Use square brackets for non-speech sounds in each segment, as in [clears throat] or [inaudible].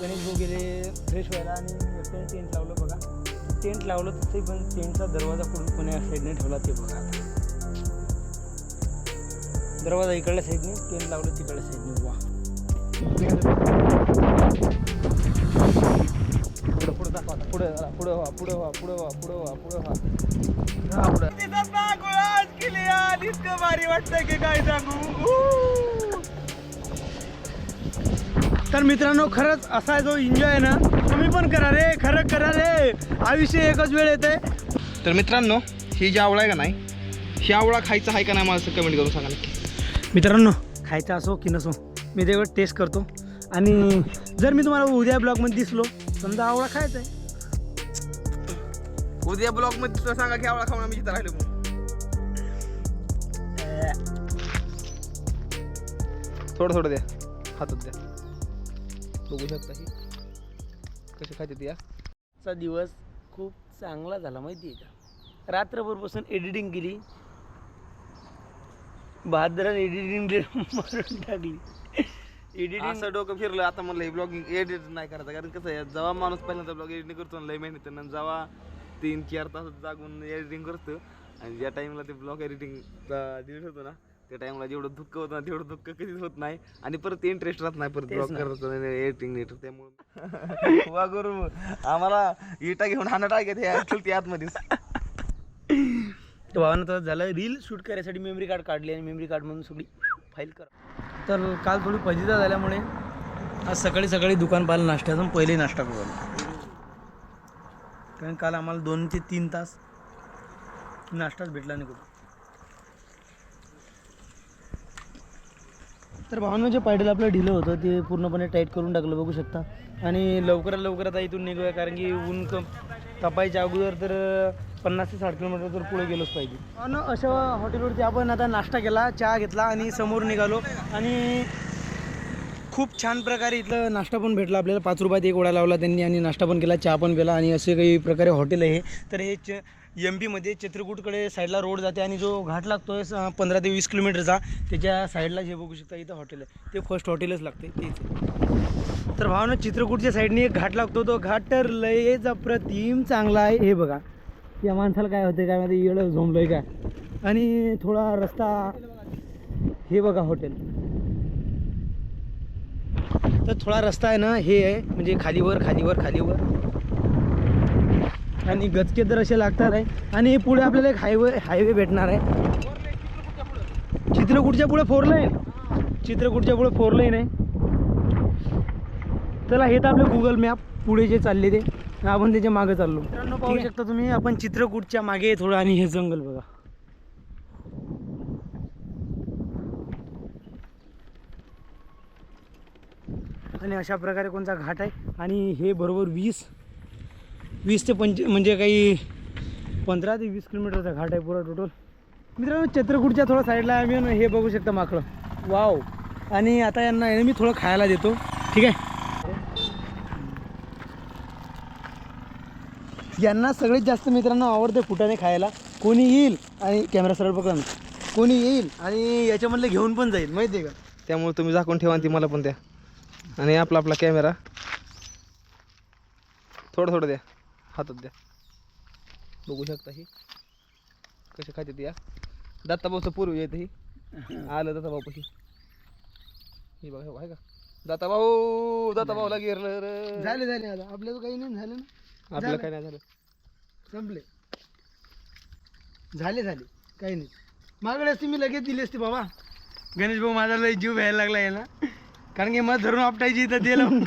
गणेश भाऊ गेले फ्रेश व्हायला आणि एकट्याने टेंट लावलं बघा. टेंट लावलं तर ते पण टेंटचा दरवाजा कुठून कोण्या साईडने ठेवला ते बघा. दरवाजा इकडल्या साईडने टेंट लावलं तिकडल्या साईडने वा. पुढं पुढं दाखवा पुढं झाला पुढं व्हा पुढं व्हा पुढं व्हा पुढं व्हा पुढं व्हा. पुढं. इतकं भारी वाटतं की काय सांगू. तर मित्रांनो खरंच असा जो एन्जॉय आहे ना तुम्ही पण करा रे खरं करा रे. आयुष्य एकच वेळ येते तर मित्रांनो ही जी आवळा आहे का नाही ही आवळा खायचा आहे का नाही मला कमेंट करून सांगा नक्की. मित्रांनो खायचा असो की नसो मी तेवढं टेस्ट करतो. आणि जर मी तुम्हाला उद्या ब्लॉगमध्ये दिसलो समजा आवळा खायचा आहे उद्या ब्लॉगमध्ये तुला सांगा की आवळा खाऊन आम्ही इथं राहिलो. थोडं थोडं द्या. हातात द्या. बघू शकता ही. कशी खाते ती या आजचा दिवस खूप चांगला झाला माहिती आहे का? रात्रभर बसून एडिटिंग केली. बहादरान एडिटिंग मारून टाकली. एडिटिंग असं डोकं फिरलं आता म्हणलं ब्लॉगिंग एडिट नाही करायचं. कारण कसं आहे जेव्हा माणूस पहिल्यांदा ब्लॉग एडिटिंग करतो ना लय मेहनत जेव्हा तीन चार तास जागून एडिटिंग करतो आणि ज्या टाइमला ते ब्लॉग एडिटिंग डिलीट होतो ना त्या टाइमला जेवढं दुःख होतं ना तेवढं दुःख कधीच होत नाही. आणि परत इंटरेस्ट राहत नाही परत ना. करत एडिटिंग नीट त्यामुळे. वा गुरु. आम्हाला इटा घेऊन हाणं टाकत हे ती आतमध्ये तर भावानं तर झालं रील शूट करायसाठी मेमरी कार्ड काढली आणि मेमरी कार्डमधून सगळी फाईल करा. तर काल थोडी फजिता झाल्यामुळे आज सकाळी सकाळी दुकान पाहिलं नाश्त्याचं पहिले नाश्ता करू कारण काल आम्हाला दोन ते तीन तास नाश्ताच भेटला नाही कुठं. तर भावना जे पायडल आपलं ढिलं होतं ते पूर्णपणे टाईट करून टाकलं बघू शकता. आणि लवकरात लवकर आता इथून निघूया कारण की ऊन क तपायच्या अगोदर तर पन्नास ते साठ किलोमीटर तर पुढे गेलोच पाहिजे. अन अशा हॉटेलवरती आपण आता नाश्ता केला चहा घेतला आणि समोर निघालो. आणि खूप छान प्रकारे इथलं नाश्ता पण भेटला. आपल्याला पाच रुपयात एक वडा लावला त्यांनी आणि नाश्ता पण केला चहा पण केला आणि असे काही प्रकारे हॉटेल आहे तर हे च एम पीमध्ये चित्रकूटकडे साईडला रोड जाते आणि जो घाट लागतो आहे पंधरा ते वीस किलोमीटरचा त्याच्या साईडला जे बघू शकता इथं हॉटेल आहे. ते फर्स्ट हॉटेलच लागते. तेच तर भावना चित्रकूटच्या साईडने एक घाट लागतो. तो घाट तर लयच अप्रतिम चांगला आहे. हे बघा. या माणसाला काय होतं काय माहिती झोंमलं आहे काय. आणि थोडा रस्ता हे बघा हॉटेल तर थोडा रस्ता आहे ना हे आहे. म्हणजे खालीवर खालीवर खालीवर. आणि गचके तर असे लागणार आहे आणि पुढे आपल्याला एक हायवे हायवे भेटणार आहे. चित्रकूटच्या पुढे फोर लाईन चित्रकूटच्या पुढे फोर लाईन आहे. चला हे तर आपलं गुगल मॅप पुढे जे चालले ते. आपण त्याच्यामागे चाललो. मित्रांनो पाहू शकता तुम्ही आपण चित्रकूटच्या मागे थोडं आणि हे जंगल बघा. आणि अशा प्रकारे कोणता घाट आहे? आणि हे बरोबर वीस वीस ते पंच म्हणजे काही पंधरा ते वीस किलोमीटरचा घाट आहे पुरा टोटल मित्रांनो चित्रकूटच्या थोडा साईडला आम्ही हे बघू शकता माकडं. वाव आणि आता यांना मी थोडं खायला देतो. ठीक आहे? यांना सगळ्यात जास्त मित्रांनो आवडतं फुटाने खायला. कोणी येईल आणि कॅमेरा सरळ पकडा कोणी येईल आणि याच्यामधले घेऊन पण जाईल माहिती आहे का? त्यामुळे तुम्ही झाकून ठेवा आणि ती मला पण द्या. आणि आपला आपला कॅमेरा थोडं थोडं द्या. हातात द्या. बघू शकता ही. कशी खाते ती या दत्ताभाऊचं पूर्वी येते ही. आलं दत्ताभाऊ पशी ही बघा आहे का? दत्ताभाऊ दत्ताभाऊला गिरलं रे. झाले झाले आता. आपल्याला काही नाही झालं ना? आपलं काय नाही झालं. संपले. झाले झाले. काही नाही. मागडे असते मी लगेच दिली असती बाबा. गणेश भाऊ माझा लय जीव व्हायला लागला ना कारण की मला धरून आपटायची तर दिलं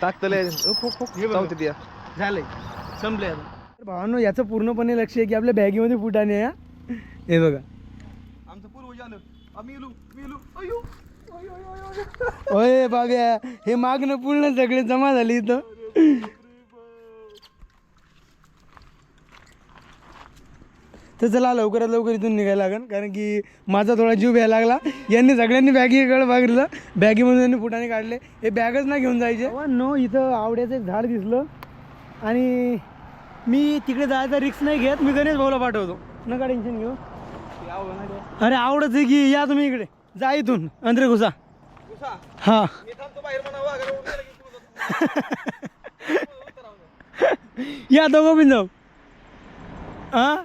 टाकतले चावते ती या झालंय. संपले आता भावांनो याचं पूर्णपणे लक्ष आहे की आपल्या बॅगीमध्ये फुटाने आहे हा. हे बघा आमचं पूर्वज आलं आम्ही इलू मी इलू अयो ओय बाब्या हे मागणं पूर्ण सगळे जमा झाले इथं तर चला लवकरात लवकर इथून निघायला लागेल कारण की माझा थोडा जीव घ्यायला लागला यांनी सगळ्यांनी बॅगीकडे बघितलं बॅगीमधून त्यांनी फुटाने काढले हे बॅगच ना घेऊन जायचे नो इथं आवड्याचं एक झाड दिसलं आणि मी तिकडे जायचा रिक्स नाही घेत. मी गणेश भाऊला पाठवतो. नका टेन्शन घेऊ. अरे आवडत आहे की या तुम्ही इकडे. जा इथून. अंदरे घुसा हा. वाघाला [laughs] या दोघं पण जाऊ. हा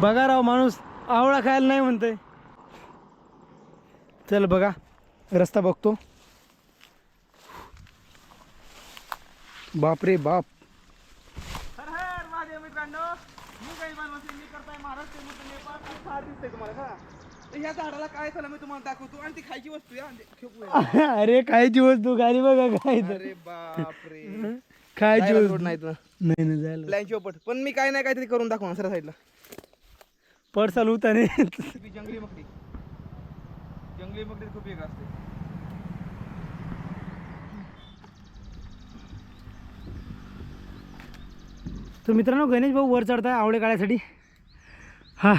बघा राव माणूस आवळा खायला नाही म्हणतोय. चल बघा. रस्ता बघतो. बाप रे बाप. हर हर महादेव मित्रांनो मी काही बनवते मी करताय महाराष्ट्र नेपाळ खूप फार दिसतंय तुम्हाला का तर ह्या झाडाला काय झालं मी तुम्हाला दाखवतो आणि ती खायची वस्तू आहे आणि ते- खेकू आहे. [laughs] अरे खायची वस्तू गाडी बघा काय तर. अरे बापरे. [laughs] खायची जायला वस्तू. रोड नाहीत ना नाही नाही जायला. प्लॅन चौपट पण मी काय नाही काहीतरी करून दाखवणार सर साईडला. पड चालू उताने जंगली मकडी. जंगली मकडी खूप वेगळं असते. तर मित्रांनो गणेश भाऊ वर चढताय आवळे काढायसाठी हा.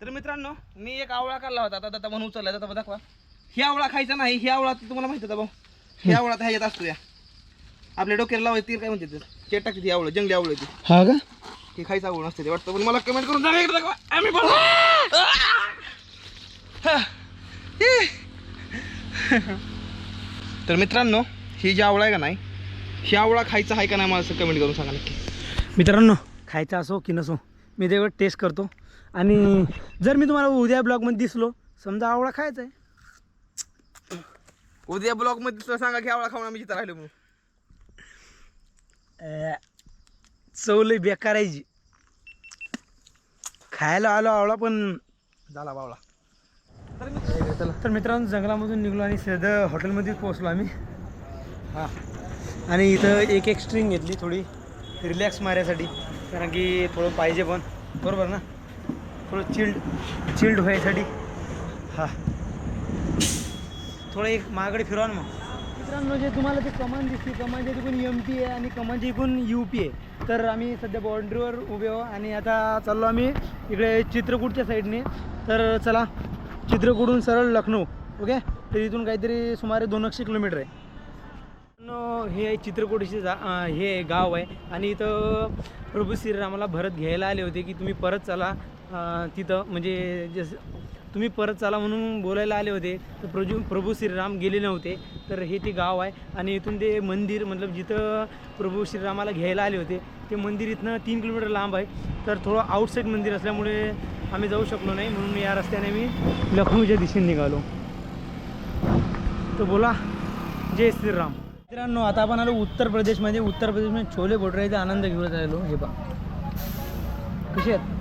तर मित्रांनो मी एक आवळा काढला होता. आता आता म्हणून उचलला आता दाखवा. ही आवळा खायचा नाही ही आवळा ते तुम्हाला माहिती होता भाऊ. ही आवळा तर ह्याच्यात असतो या आपल्या डोक्याला लावायची ती काय म्हणते ते? चेट टाकते ती आवळं जंगली आवळं ती. हा का? हे खायचं आवड नसते ते वाटतं पण मला कमेंट करून एकदा दाखवा. आम्ही पण तर मित्रांनो ही जी आवळा आहे का नाही ही आवळा खायचा आहे का नाही मला असं कमेंट करून सांगा नक्की. मित्रांनो खायचं असो की नसो मी तेवढं टेस्ट करतो. आणि जर मी तुम्हाला उद्या ब्लॉगमध्ये दिसलो समजा आवळा खायचा आहे. उद्या ब्लॉगमध्ये तुला सांगा की आवळा खाऊन आम्ही जिथं राहिलो म्हणून. आहे जी. खायला आलो आवळा पण झाला बावळा. तर मित्रांनो जंगलामधून निघलो आणि सध्या हॉटेलमध्ये पोहोचलो आम्ही. हां. आणि इथं एक एक स्ट्रिंग घेतली थोडी रिलॅक्स मारायसाठी कारण की थोडं पाहिजे पण. बरोबर ना? थोडं चिल्ड चिल्ड व्हायसाठी. हां. थोडं एक मागडे फिरवा ना मग. मित्रांनो जे तुम्हाला ते कमान दिसते कमानच्या तिकून एम पी आहे आणि कमानच्या इकडून यू पी आहे तर आम्ही सध्या बाउंड्रीवर उभे आहो आणि आता चाललो आम्ही इकडे चित्रकूटच्या साईडने तर चला चित्रकूटहून सरळ लखनौ ओके तर इथून काहीतरी सुमारे दोन लक्ष किलोमीटर आहे. न, हे आहे जा हे गाव आहे. आणि इथं प्रभू श्रीरामाला भरत घ्यायला आले होते की तुम्ही परत चला तिथं. म्हणजे जसं तुम्ही परत चला म्हणून बोलायला आले होते तर प्रभू प्रभू श्रीराम गेले नव्हते. तर हे ते गाव आहे. आणि इथून ते मंदिर मतलब जिथं प्रभू श्रीरामाला घ्यायला आले होते ते मंदिर इथनं तीन किलोमीटर लांब आहे. तर थोडं आउटसाईड मंदिर असल्यामुळे आम्ही जाऊ शकलो नाही म्हणून या रस्त्याने मी लखनौच्या दिशेने निघालो. तर बोला जय श्रीराम. मित्रांनो आता आपण आलो उत्तर प्रदेशमध्ये. उत्तर प्रदेशमध्ये छोले भटुरेचा आनंद घेऊन राहिलो हे बा कसे आहेत.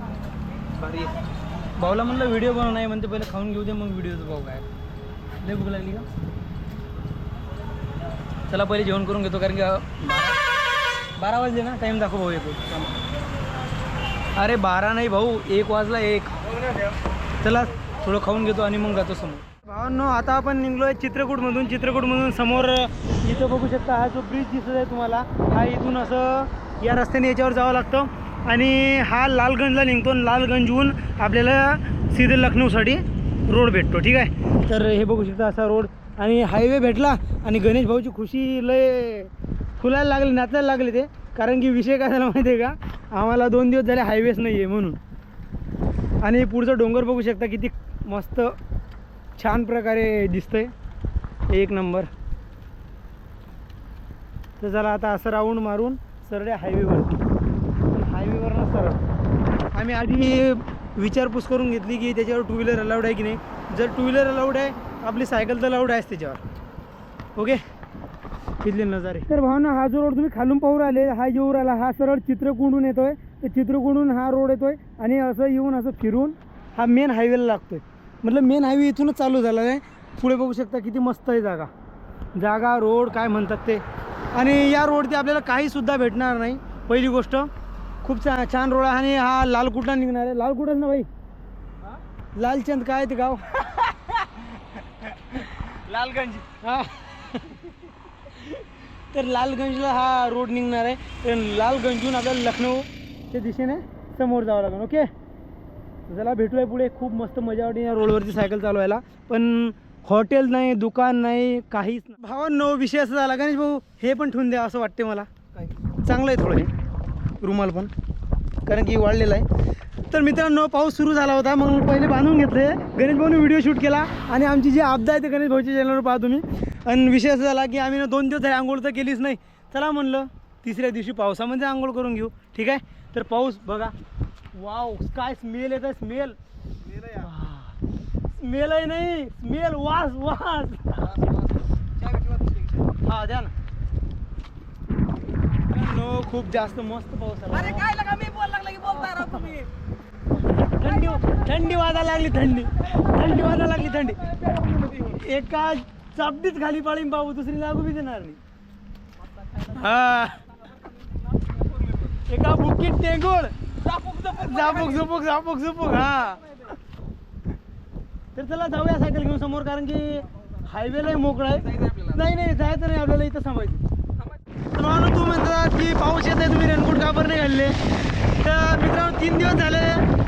भाऊला म्हणलं व्हिडिओ बनव. नाही म्हणते पहिले खाऊन घेऊ दे मग व्हिडिओचं भाऊ काय? लय भूक लागली का? चला पहिले जेवण करून घेतो कारण की बारा वाजले ना टाईम दाखव भाऊ येतो अरे बारा नाही भाऊ एक वाजला एक. चला थोडं खाऊन घेतो आणि मग जातो समोर. भावांनो आता आपण निघलो आहे चित्रकूटमधून. चित्रकूटमधून समोर इथं बघू शकता हा जो ब्रिज दिसत आहे तुम्हाला हा इथून असं या रस्त्याने याच्यावर जावं लागतं. आणि हा लालगंजला निघतो आणि लालगंजहून आपल्याला सीधे लखनौसाठी रोड भेटतो ठीक आहे? तर हे बघू शकता असा रोड. आणि हायवे भेटला आणि गणेश भाऊची खुशी लय फुलायला लागली नाचायला लागले ते. कारण की विषय काय झाला माहिती आहे का? आम्हाला दोन दिवस झाले हायवेच नाही आहे म्हणून. आणि पुढचं डोंगर बघू शकता किती मस्त छान प्रकारे दिसतंय. एक नंबर. तर चला आता असं राऊंड मारून सरळ हायवेवरती हायवेवरनं सरळ. आम्ही आधी विचारपूस करून घेतली की त्याच्यावर टू व्हीलर अलाउड आहे की नाही? जर टू व्हीलर अलाउड आहे आपली सायकल तर अलाउड आहेच त्याच्यावर. ओके तिथले नजारे. तर भावना हा जो रोड तुम्ही खालून पाहू राहिले हा येऊ राहिला हा सरळ चित्रकूटहून येतोय. तर चित्रकूटहून हा रोड येतोय आणि असं येऊन असं फिरून हा मेन हायवेला लागतोय. मतलब मेन हायवे इथूनच चालू झाला आहे. पुढे बघू शकता किती मस्त आहे जागा. जागा रोड काय म्हणतात ते. आणि या रोडते आपल्याला काहीसुद्धा भेटणार नाही. पहिली गोष्ट खूप छान छान रोड आहे आणि हा लालकुटला निघणार आहे? लालकुटच ना भाई. लालचंद काय आहे ते गाव? लालगंज. हा. तर लालगंजला हा रोड निघणार आहे. तर लालगंजहून आपल्याला लखनौच्या दिशेने समोर जावं लागेल ओके चला भेटूया पुढे. खूप मस्त मजा वाटते या रोडवरती सायकल चालवायला. पण हॉटेल नाही दुकान नाही काहीच नाही. भावांनो विषय असा झाला. गणेश भाऊ हे पण ठेवून द्या असं वाटते मला. काय? चांगलं आहे थोडं हे. रुमाल पण. कारण की वाढलेलं आहे. तर मित्रांनो पाऊस सुरू झाला होता. मग पहिले बांधून घेतले. गणेश भाऊने व्हिडिओ शूट केला. आणि आमची जी आपदा आहे ते गणेश भाऊच्या चॅनलवर पाहा तुम्ही. आणि विषय असा झाला की आम्ही ना दोन दिवस झाले आंघोळ तर केलीच नाही. चला म्हणलं तिसऱ्या दिवशी पावसामध्ये आंघोळ करून घेऊ. ठीक आहे? तर पाऊस बघा. वाव काय स्मेल येत आहे स्मेल स्मेल आहे नाही स्मेल वास वास. हा द्या ना. खूप जास्त मस्त पाऊस आला. अरे काय लगा मी बोल लागला की बोलताय राव तुम्ही. थंडी थंडी वाजायला लागली थंडी. थंडी वाजायला लागली थंडी. एका चापडीत खाली पाळीन बाबू दुसरी लागू बी देणार नाही. हा. एका बुकीत टेंगोळ झापूक झुपूक झापूक झुपूक हा. तर चला जाऊया सायकल घेऊन समोर कारण की हायवेलाही मोकळा आहे. नाही नाही जायचं नाही आपल्याला इथं थांबायचं तर म्हणून तू म्हणतात की पाऊस येत आहे तुम्ही रेनकोट का बरं नाही घालले? तर मित्रांनो तीन दिवस झाले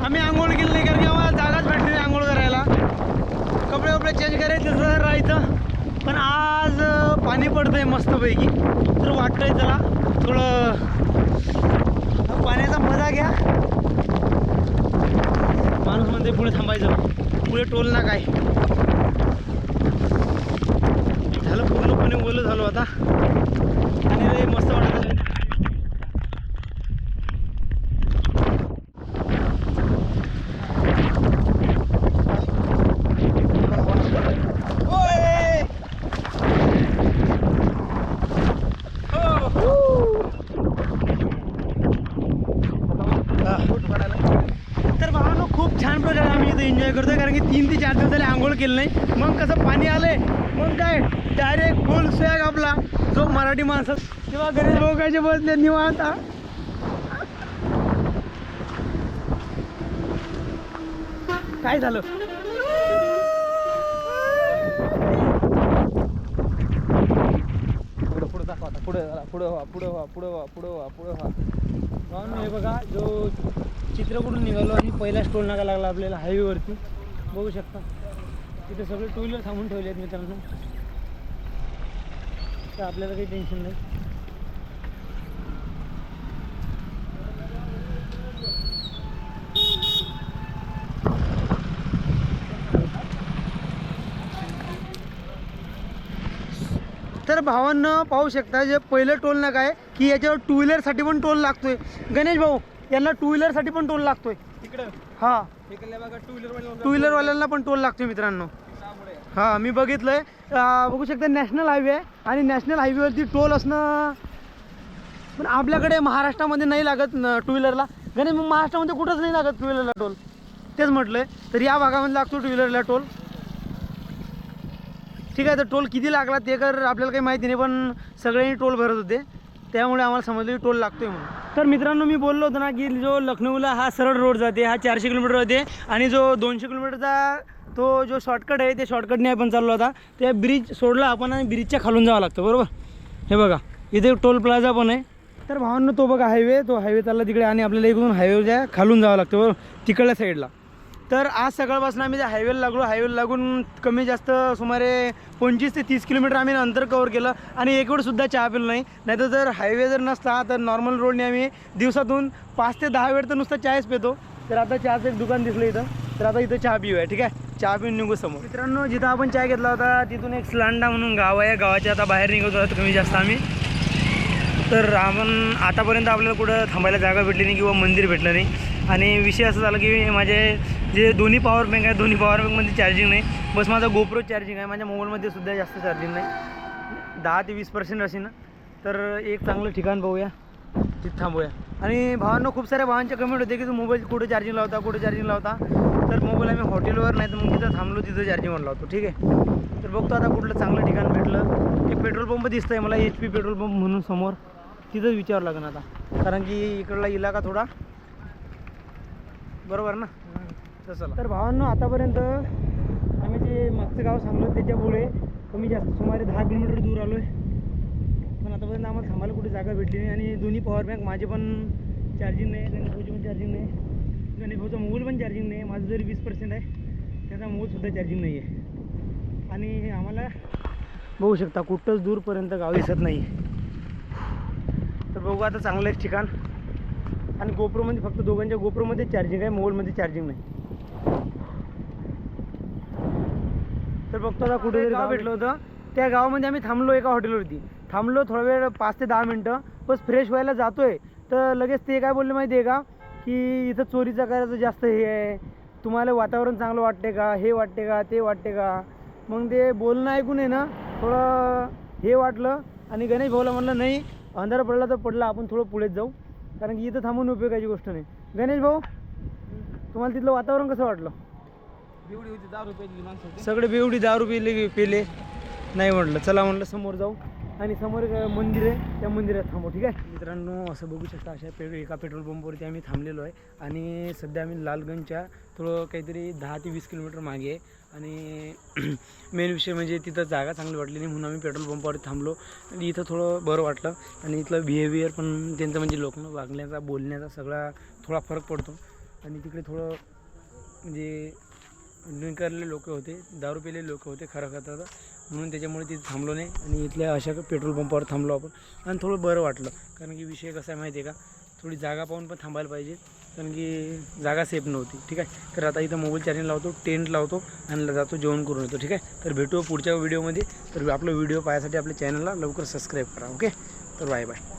आम्ही आंघोळ केली नाही कारण की आम्हाला जागाच भेटली आंघोळ करायला. कपडे वपडे चेंज करायचे राहायचं पण आज पाणी पडतंय मस्तपैकी. तर वाटतंय चला थोडं पाण्याचा मजा घ्या. माणूस म्हणते पुढे थांबायचं पुढे टोल ना काय. झालं पूर्णपणे ओलं झालो आता. आणि मस्त वाटत आहे. तर भावानो खूप छान प्रकारे आम्ही इथं एन्जॉय करतोय कारण की तीन ते चार दिवस झाले आंघोळ केलं नाही. मग कसं पाणी आलंय? मग काय? डायरेक्ट फुल स्वॅग आपला. जो मराठी माणसात तेव्हा घरी लोकांचे बसले निवांत काय झालं? पुढं पुढं दाखवा पुढं पुढं व्हा पुढं व्हा पुढं व्हा पुढं व्हा पुढं व्हा. हे बघा जो चित्रकूटून निघालो आणि पहिला स्टोल नाका लागला आपल्याला हायवेवरती बघू शकता. तिथे सगळे टू व्हीलर थांबून ठेवले आहेत मित्रांनो. तर आपल्याला काही टेन्शन नाही. तर भावांना पाहू शकता जे पहिलं टोल नाका आहे की याच्यावर टू व्हीलरसाठी पण टोल लागतोय. गणेश भाऊ यांना टू व्हीलरसाठी पण टोल लागतोय. तिकडं हा. टू व्हीलर टू व्हीलरवाल्यांना पण टोल लागतोय मित्रांनो. हा मी बघितलंय. बघू शकता नॅशनल हायवे आहे आणि नॅशनल हायवेवरती टोल असणं पण आपल्याकडे महाराष्ट्रामध्ये नाही लागत टू व्हीलरला गणेश मग महाराष्ट्रामध्ये कुठंच नाही लागत टू व्हीलरला टोल तेच म्हटलंय. तर या भागामध्ये लागतो टू व्हीलरला टोल ठीक आहे तर टोल किती लागला ते कर आपल्याला काही माहिती नाही पण सगळ्यांनी टोल भरत होते. त्यामुळे आम्हाला समजलं की टोल लागतोय म्हणून. तर मित्रांनो मी बोललो होतो ना की जो लखनौला हा सरळ रोड जाते हा चारशे किलोमीटर होते आणि जो दोनशे किलोमीटरचा तो जो शॉर्टकट आहे ते शॉर्टकटने आपण चाललो होता त्या ब्रिज सोडला आपण आणि ब्रिजच्या खालून जावं लागतं बरोबर? हे बघा इथे टोल प्लाझा पण आहे. तर भावांनो तो बघा हायवे तो हायवे चालला तिकडे आणि आपल्याला इकडून हायवेच्या खालून जावं लागतं बरोबर? तिकडल्या साईडला तर आज सकाळपासून आम्ही त्या हायवेला लागलो हायवेला लागून कमी जास्त सुमारे पंचवीस ते तीस किलोमीटर आम्ही अंतर कवर केलं आणि एक वेळसुद्धा चहा पिलो नाही. नाहीतर जर हायवे जर नसला तर नॉर्मल रोडने आम्ही दिवसातून पाच ते दहा वेळ तर नुसता चहाच पितो. तर आता चहाचं एक दुकान दिसलं इथं. तर आता इथं चहा पिऊया ठीक आहे? चहा पिऊन निघू समोर. मित्रांनो जिथं आपण चहा घेतला होता तिथून एक स्लांडा म्हणून गाव आहे. गावाच्या आता बाहेर निघत आहोत कमी जास्त आम्ही. तर आपण आतापर्यंत आपल्याला कुठं थांबायला जागा भेटली नाही किंवा मंदिर भेटलं नाही. आणि विषय असं झाला की माझे जे दोन्ही पॉवर बँक आहे दोन्ही पॉवर बँकमध्ये चार्जिंग नाही. बस माझा गोप्रो चार्जिंग आहे माझ्या मोबाईलमध्ये सुद्धा जास्त चार्जिंग नाही. दहा ते वीस पर्सेंट असेल ना. तर एक चांगलं ठिकाण पाहूया तिथं थांबूया. आणि भावांना खूप साऱ्या भावांच्या कमेंट होते की तू मोबाईल कुठं चार्जिंग लावता कुठं चार्जिंग लावता? तर मोबाईल आम्ही हॉटेलवर नाही तर मग तिथं थांबलो तिथं चार्जिंगवर लावतो. ठीक आहे? तर बघतो आता कुठलं चांगलं ठिकाण भेटलं. एक पेट्रोल पंप दिसतं आहे मला एच पी पेट्रोल पंप म्हणून समोर. तिथंच विचारावं लागेल आता. कारण की इकडला इलाका थोडा बरोबर ना? तसं तर भावांनो आतापर्यंत आम्ही जे मागचं गाव सांगलो त्याच्यामुळे कमी जास्त सुमारे दहा किलोमीटर दूर आलो आहे पण आतापर्यंत आम्हाला थांबायला कुठे जागा भेटली नाही आणि दोन्ही पॉवर बँक माझे पण चार्जिंग नाही गणेश भाऊची पण चार्जिंग नाही गणेशभाऊचा मोबाईल पण चार्जिंग नाही माझं जरी वीस पर्सेंट आहे त्याचा मोबाईलसुद्धा चार्जिंग नाही आहे आणि आम्हाला बघू शकता कुठंच दूरपर्यंत गाव दिसत नाही. तर बघू आता चांगलं एक ठिकाण. आणि गोप्रोमध्ये फक्त दोघांच्या गोप्रोमध्ये चार्जिंग आहे मोबाईलमध्ये चार्जिंग नाही. तर बघतो आता कुठे गाव भेटलं होतं. त्या गावामध्ये आम्ही थांबलो एका हॉटेलवरती. थांबलो थोडा वेळ पाच ते दहा मिनटं. बस फ्रेश व्हायला जातोय. तर लगेच ते काय बोलले माहिती आहे का? की इथं चोरीचा करायचं जास्त हे आहे. तुम्हाला वातावरण चांगलं वाटते का? हे वाटते का? ते वाटते का? मग ते बोलणं ऐकून आहे ना थोडं हे वाटलं. आणि गणेश भाऊला म्हणलं नाही अंधार पडला तर पडला. आपण थोडं पुढेच जाऊ. कारण की इथं थांबून उपयोगाची गोष्ट नाही. गणेश भाऊ तुम्हाला तिथलं वातावरण कसं वाटलं? एवढी होती दारू रुपये माणसं सगळे बिवडी दारू पिले पिले. नाही म्हटलं चला म्हटलं समोर जाऊ. आणि समोर एक मंदिर आहे त्या मंदिरात थांबू ठीक आहे? मित्रांनो असं बघू शकता अशा पे एका पेट्रोल पंपवरती आम्ही थांबलेलो आहे. आणि सध्या आम्ही लालगंजच्या थोडं काहीतरी दहा ते वीस किलोमीटर मागे आहे. आणि [clears throat] मेन विषय म्हणजे तिथं जागा चांगली वाटली नाही म्हणून आम्ही पेट्रोल पंपावर थांबलो. आणि इथं थोडं बरं वाटलं. आणि इथलं बिहेवियर पण त्यांचं म्हणजे लोकांना वागण्याचा बोलण्याचा सगळा थोडा फरक पडतो. आणि तिकडे थोडं म्हणजे ड्रिंक करलेले लोक होते दारू पिलेले लोक होते खरं खरं म्हणून त्याच्यामुळे तिथे थांबलो नाही आणि इथल्या अशा पेट्रोल पंपावर थांबलो आपण. आणि थोडं बरं वाटलं कारण की विषय कसा आहे माहिती आहे का? थोडी जागा पाहून पण थांबायला पाहिजे कारण की जागा सेफ नव्हती ठीक आहे? तर आता इथं मोबाईल चार्जिंग लावतो टेंट लावतो आणि जातो जेवण करून येतो ठीक आहे? तर भेटू पुढच्या व्हिडिओमध्ये तर आपला व्हिडिओ पाहायसाठी आपल्या चॅनलला लवकर सबस्क्राईब करा ओके तर बाय बाय